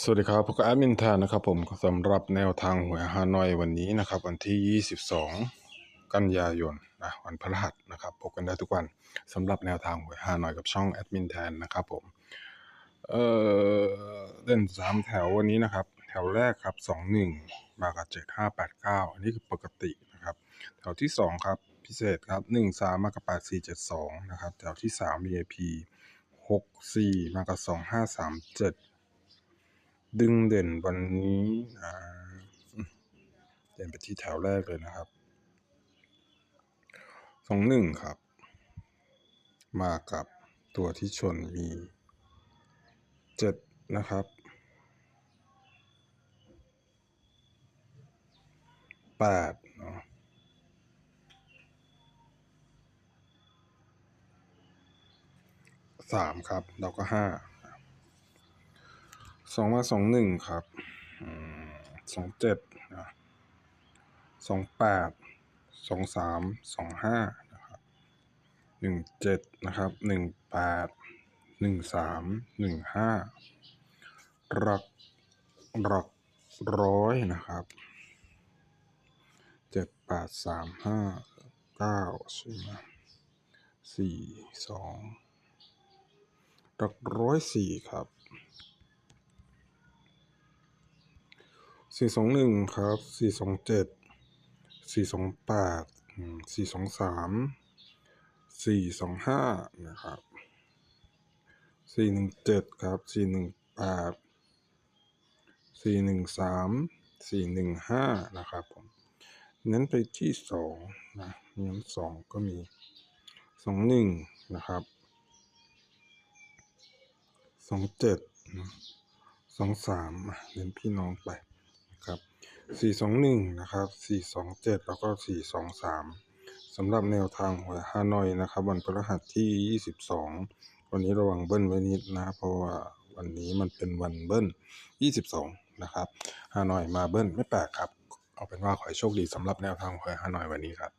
สวัสดีครับพวกบแอดมินแทนนะครับผมสำหรับแนวทางหวยฮานอยวันนี้นะครับ วันที่ 22 กันยายนนะวันพฤหัสนะครับพบกันได้ทุกวันสำหรับแนวทางหวยฮานอยกับช่องแอดมินแทนนะครับผมเออเล่นสามแถววันนี้นะครับ แถวแรกครับ 21 มากับ 7589 อันนี้คือปกตินะครับ แถวที่ 2 ครับ พิเศษครับ 13 มากับ 8472 นะครับ แถวที่ 3 VIP 64 มากับ 2537 ดึงเด่นวันนี้เด่นไปที่แถวแรกเลยนะครับสองหนึ่งครับ มากับตัวที่ชนมีเจ็ดนะครับแปดเนาะสามครับแล้วก็ห้า สองมาสองหนึ่งครับสองเจ็ดนะสองแปดสองสามสองห้านะครับหนึ่งเจ็ดนะครับหนึ่งแปดหนึ่งสามหนึ่งห้าหลักหลักร้อยนะครับเจ็ดแปดสามห้าเก้าใช่ไหมสี่สองหลักร้อยสี่ครับ สี่สองหนึ่งครับสี่สองเจ็ดสี่สองแปดสี่สองสามสี่สองห้านะครับสี่หนึ่งเจ็ดครับสี่หนึ่งแปดสี่หนึ่งสามสี่หนึ่งห้านะครับผมเน้นไปที่สองนะเน้นสองก็มีสองหนึ่งนะครับสองเจ็ดสองสามเน้นพี่น้องไป ครับ 421 นะครับ 427 แล้วก็ 423สองสามสำหรับแนวทางหวยฮานอยนะครับ วันพฤหัสที่ 22 วันนี้ระวังเบิ้ลไว้นิดนะ เพราะว่าวันนี้มันเป็นวันเบิ้ล 22 นะครับฮานอยมาเบิ้ลไม่แปลกครับ เอาเป็นว่าขอให้โชคดีสำหรับแนวทางหวยฮานอยวันนี้ครับ